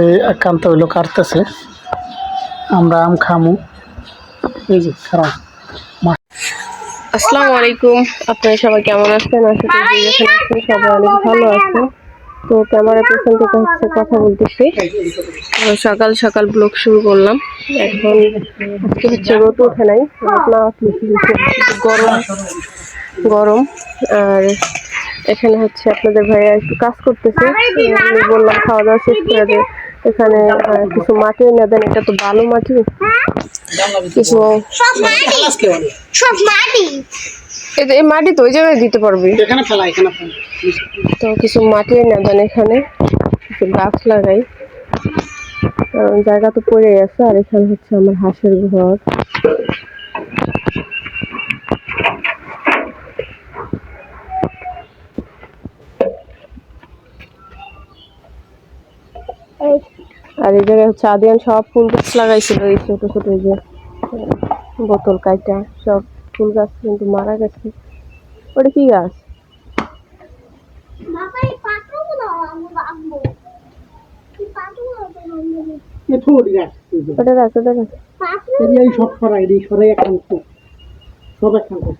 এই একান্ত হইল কাটতেছে। আমরা আম খামু। এই যে খারাপ। আসসালামু আলাইকুম। আপনারা সবাই কেমন আছেন? আশা করি আছেন সবাই অনেক ভালো আছেন। তো ক্যামেরা পেছন থেকে হচ্ছে কথা বলতেছি। সকাল সকাল ব্লগ শুরু করলাম। এখন আজকে হচ্ছে রোদ ওঠে নাই। রোদ না গরম গরম। আর এখানে হচ্ছে আপনাদের ভাইয়া একটু কাজ করতেছে। আমি বললাম খাওয়া দাওয়া শেষ করে যে এখানে আহ, কিছু মাটি এনে দেন এটা তো বালু মাটি। কিছু সব মাটি। সব মাটি। এই যে এই মাটি তো ওই জায়গায় দিতে পারবি। এখানে ফেলা এখানে ফেলা। তো কিছু মাটি এনে দেন এখানে। কিছু গাছ লাগাই। জায়গা তো পড়ে আছে আর এখানে হচ্ছে আমার হাঁসের ঘর। আর এই জায়গায় হচ্ছে আদিয়ান সব ফুল গাছ লাগাইছিল এই ছোট ছোট এই যে বোতল কাইটা সব ফুল গাছ কিন্তু মারা গেছে। ওটা কি গাছ। ওটা ওটা সব সরাই সরাই সব এখানে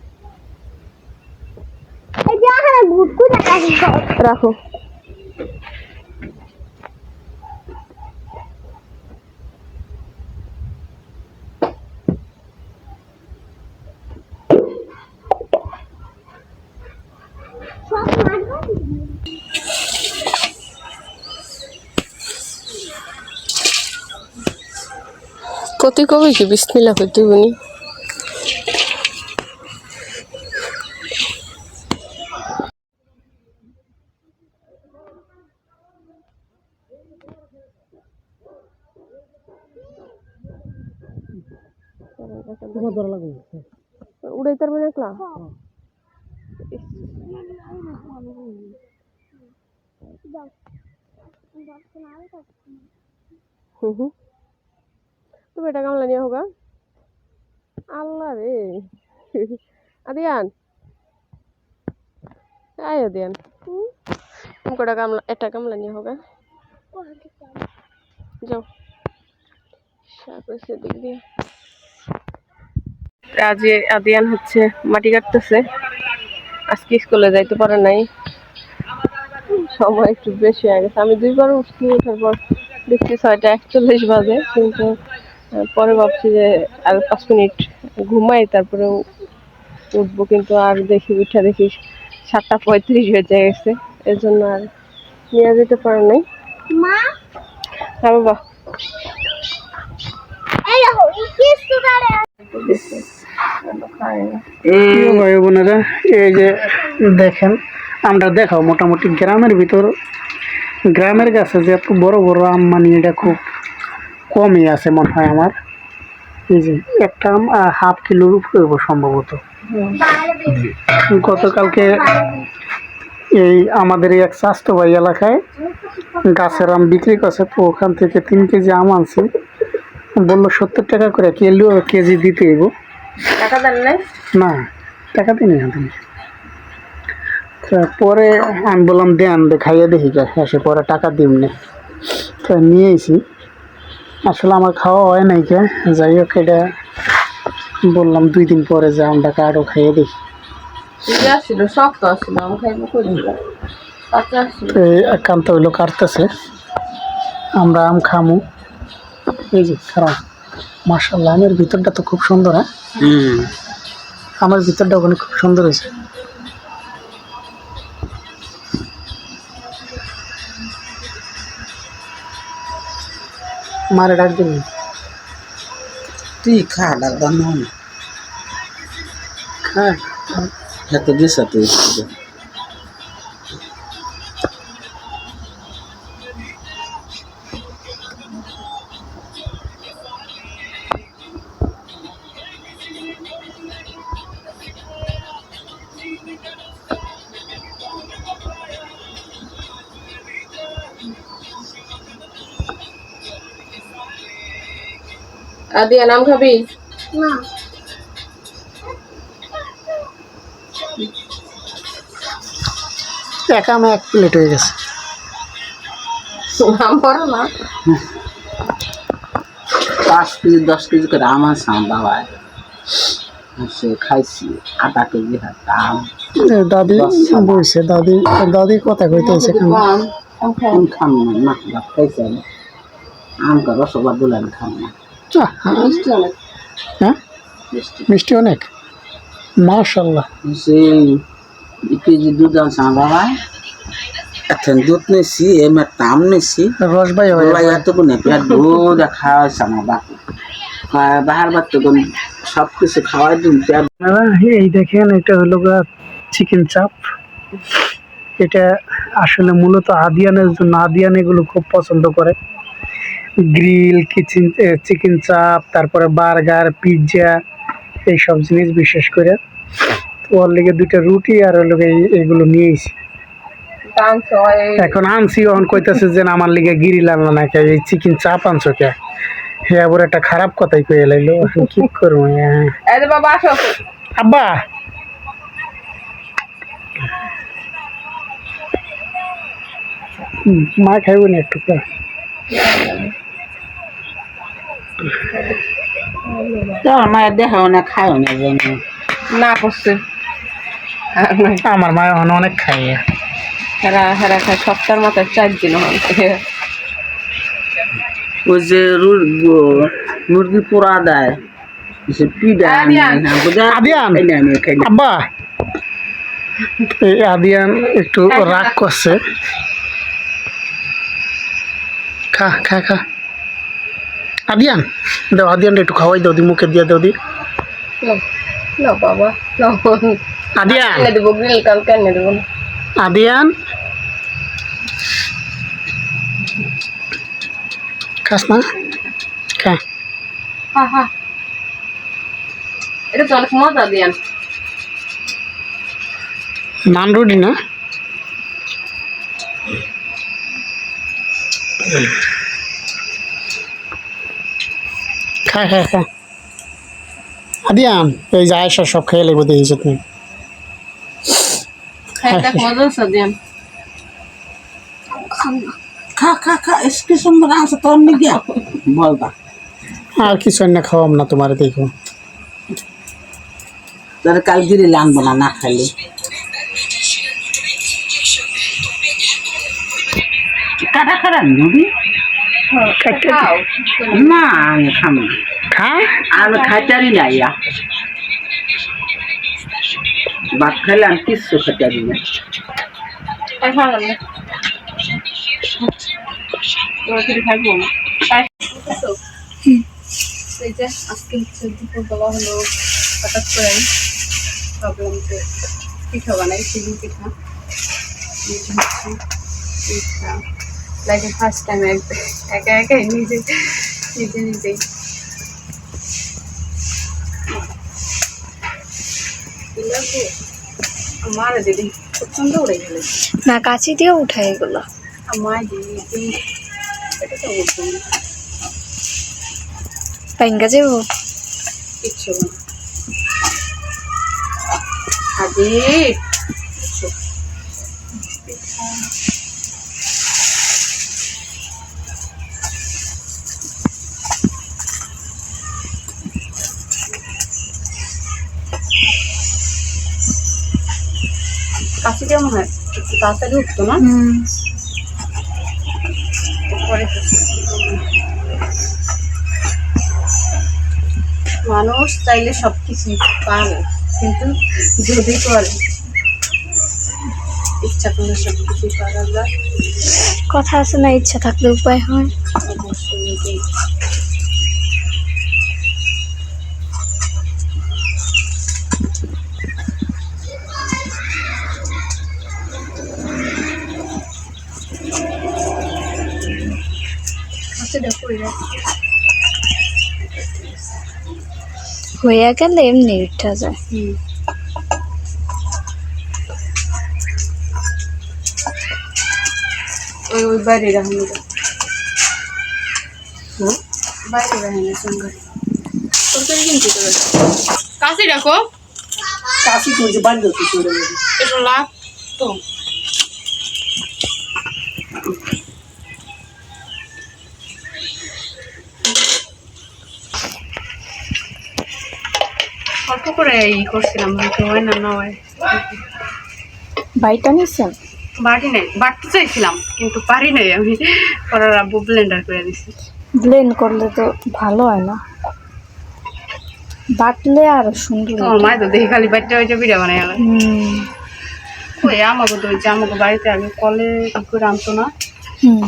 রাখো। কতি কবে কি বিসমিল্লা করতে বনি তোমার ধরা লাগবে। উড়াই তার মানে একলা? তুমি এটা কামলা নিয়ে হোক আল্লাহ রে। আদিয়ান। আয় আদিয়ান। কটা কামলা এটা কামলা নিয়ে হোগা? যাও। হয়েছে দিক দিয়ে। আজ আদিয়ান হচ্ছে মাটি কাটতেছে। আজকে স্কুলে যাইতে পারে নাই। সময় একটু বেশি হয়ে গেছে। আমি দুইবার উঠছি ওঠার পর দেখছি ছয়টা একচল্লিশ বাজে কিন্তু পরে ভাবছি যে আর পাঁচ মিনিট ঘুমাই তারপরে উঠবো কিন্তু আর দেখি উঠা দেখি সাতটা পঁয়ত্রিশ বেজে গেছে। এর জন্য আর নিয়ে যেতে পারে নাই। হ্যাঁ বাবা। ভাই বোনেরা? এই যে দেখেন, আমরা দেখাও মোটামুটি গ্রামের ভিতর। গ্রামের গাছে যে এত বড় বড় আম মানে এটা খুব কমই আছে মনে হয় আমার। এই যে একটা আম হাফ কিলোর উপরে সম্ভবত। গতকালকে এই আমাদের এক স্বাস্থ্য ভাই এলাকায় গাছের আম বিক্রি করছে, তো ওখান থেকে তিন কেজি আম আনছি। বলল সত্তর টাকা করে কিলো কেজি দিতে হইব। টাকা দেন নাই? না টাকা দিই না তুমি পরে আমি বললাম দেন খাইয়ে দেখি কে এসে পরে টাকা দিম না। তো নিয়ে এসি আসলে আমার খাওয়া হয় নাই কে যাই হোক এটা বললাম দুই দিন পরে যে আমটা আরও খাইয়ে দেখি। আসছিল শক্ত আসছিল আমি খাইবো করি কাঁচা আসছিল তো একান্ত হইল কাটতেছে। আমরা আম খামু। এই যে খারাপ। মার্শাল্লাহ আমের ভিতরটা তো খুব সুন্দর হ্যাঁ? আমার ভিতরটা ওখানে খুব সুন্দর হয়েছে। মারে ডাক দিন তুই খা ডাকবার নয় হ্যাঁ এত গেছে তুই। আদিয়া নাম খাবি? না। এক আমে এক প্লেট হয়ে গেছে। না। পাঁচ কেজি দশ কেজি করে আমার সাম বাবায়। সে খাইছি আধা কেজি এ দাদি বইছে দাদি দাদি কথা কইতেছে কেন? আমি। খাম না খাইছি আমি। আমকা রসগোল্লা দুলে খাম না। হ্যাঁ? মিষ্টি। অনেক? মাশাল্লাহ কেজি দুধ আনছে আমার বাবায় এখন দুধ নিয়েছি এমনি তাম নিয়েছি রস ভাই হয়। এতক্ষণ দুধ খাওয়া হয়েছে আমার বাপু বাহার বাচ্চা সব কিছু খাওয়াই দিন এই দেখেন এটা হলো চিকেন চাপ। এটা আসলে মূলত আদিয়ানের জন্য আদিয়ান এগুলো খুব পছন্দ করে। গ্রিল কিচেন চিকেন চাপ তারপরে বার্গার পিৎজা এইসব জিনিস বিশেষ করে। তো ওর লেগে দুইটা রুটি আর ওর লেগে এগুলো নিয়েছি। এখন আনছি এখন কইতাছে যে আমার লিগে গিরিল আনলো না কে এই চিকেন চাপ আনছো কে? হ্যাঁ আবার একটা খারাপ কথাই কয়ে লাইলো। কি করব? আব্বা! মা খাইব না একটু করে। আমার মায়ের দেখা না খায় না জন্য। না করছে। আমার মা এখন অনেক খাই হেরা হেরা খায় সপ্তাহের মাথায় চার দিন হয়। ওই যে মুরগি পোড়া দেয় সে পিডা আদিয়ান। আদিয়ান। আব্বা! এই আদিয়ান একটু রাগ করছে। খা খা খা। আদিয়ান? দাও আদিয়ানটা একটু খাওয়াই দাও দি মুখে দিয়ে দাও দি। না বাবা না। আদিয়ান? দেবো গ্রিল কালকে এনে দেবো। আদিয়ান? খাস না খা। হা হা। এটা তো অনেক মজা নান রুটি না? খা খা খা আদিয়ান এই যে আয়সা সব খেয়ে লাগবে দেখেছ তুমি আর। কিছু না খাওয়াম না তোমার দেখো। তোর কাল গিরি আনব না না খাইলে। কাটা নিবি? খাও। না আমি খাম খা আমি খাইতারি না ইয়া ভাত খাইলে আমি কিচ্ছু খাইতারি না এই যে আজকে হচ্ছে দুপুর হলো হঠাৎ করে ভাবলাম যে পিঠা বানাই হচ্ছে পিঠা লাইফে ফার্স্ট টাইম একা একাই নিজে নিজে নিজেই আমার দিদি প্রচণ্ড উড়ে গেলে না কাছি দিয়ে উঠাই এগুলো। আমার দিদি এটা তো যাব কিচ্ছু না আদি কাছে কেমন হয়? একটু তাড়াতাড়ি উঠতো না? মানুষ চাইলে সব কিছুই পারে কিন্তু যদি করে ইচ্ছা করলে সব কিছুই পারা যায়। কথা আছে না ইচ্ছা থাকলে উপায় হয়। অবশ্যই আচ্ছা দেখো হয়ে গেলে এমনি উঠা যায়। হুম। ওই ওই বাইরে রাখুন বাইরে রাখুন সঙ্গে। তরকারি কিনছি তো কাশি রাখো। কাশি বাড়ি যাচ্ছে লাভ তো। করে ই করছিলাম হয়তো হয় না না হয়। বাইটা নিছেন? বাড়ি নাই বাড়তে চাইছিলাম কিন্তু পারি নাই আমি। পরে আব্বু ব্লেন্ডার করে দিছি। ব্লেন্ড করলে তো ভালো হয় না। বাটলে আরও সুন্দর তোমার মায় তো দেখি খালি বাচ্চা হয়েছে বিড়া বানাই গেল হুম। ওই আমাকে তো ওই যে আমাকে বাড়িতে আগে কলে ই করে আনতো না। হুম।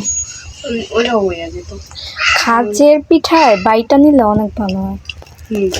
ওই- ওইটাও হয়ে যেত খাজের পিঠায় বাইটা নিলে অনেক ভালো হয়। হুম।